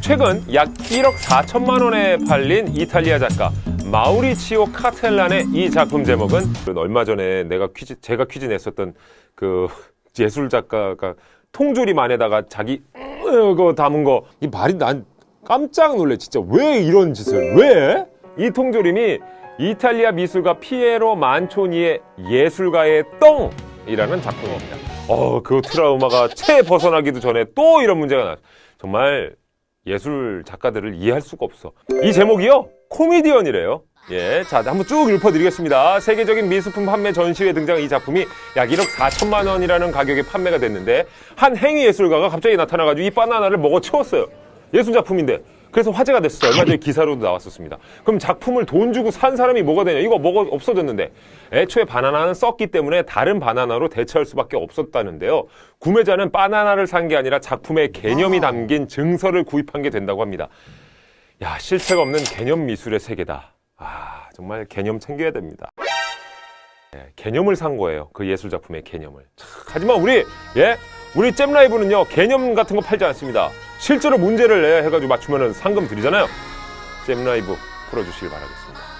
최근 약 1억 4천만 원에 팔린 이탈리아 작가 마우리치오 카텔란의 이 작품 제목은 얼마 전에 내가 퀴즈 제가 퀴즈 냈었던 그 예술 작가가 통조림 안에다가 자기 그거 담은 거. 이 말이 난 깜짝 놀래 진짜. 왜 이런 짓을 왜? 이 통조림이 이탈리아 미술가 피에로 만초니의 예술가의 똥 이라는 작품입니다. 어, 그 트라우마가 채 벗어나기도 전에 또 이런 문제가 나. 정말 예술 작가들을 이해할 수가 없어. 이 제목이요? 코미디언이래요. 예, 자, 한번 쭉 읊어드리겠습니다. 세계적인 미술품 판매 전시회에 등장한 이 작품이 약 1억 4천만 원이라는 가격에 판매가 됐는데 한 행위 예술가가 갑자기 나타나가지고 이 바나나를 먹어 치웠어요. 예술 작품인데. 그래서 화제가 됐어요. 얼마 전에 기사로도 나왔었습니다. 그럼 작품을 돈 주고 산 사람이 뭐가 되냐? 이거 먹어 없어졌는데. 애초에 바나나는 썩기 때문에 다른 바나나로 대체할 수밖에 없었다는데요. 구매자는 바나나를 산 게 아니라 작품의 개념이 담긴 증서를 구입한 게 된다고 합니다. 야, 실체가 없는 개념 미술의 세계다. 아, 정말 개념 챙겨야 됩니다. 예, 개념을 산 거예요. 그 예술 작품의 개념을. 참, 하지만 우리 예, 우리 잼 라이브는요 개념 같은 거 팔지 않습니다. 실제로 문제를 내야 해가지고 맞추면은 상금 드리잖아요. 잼라이브 풀어주시길 바라겠습니다.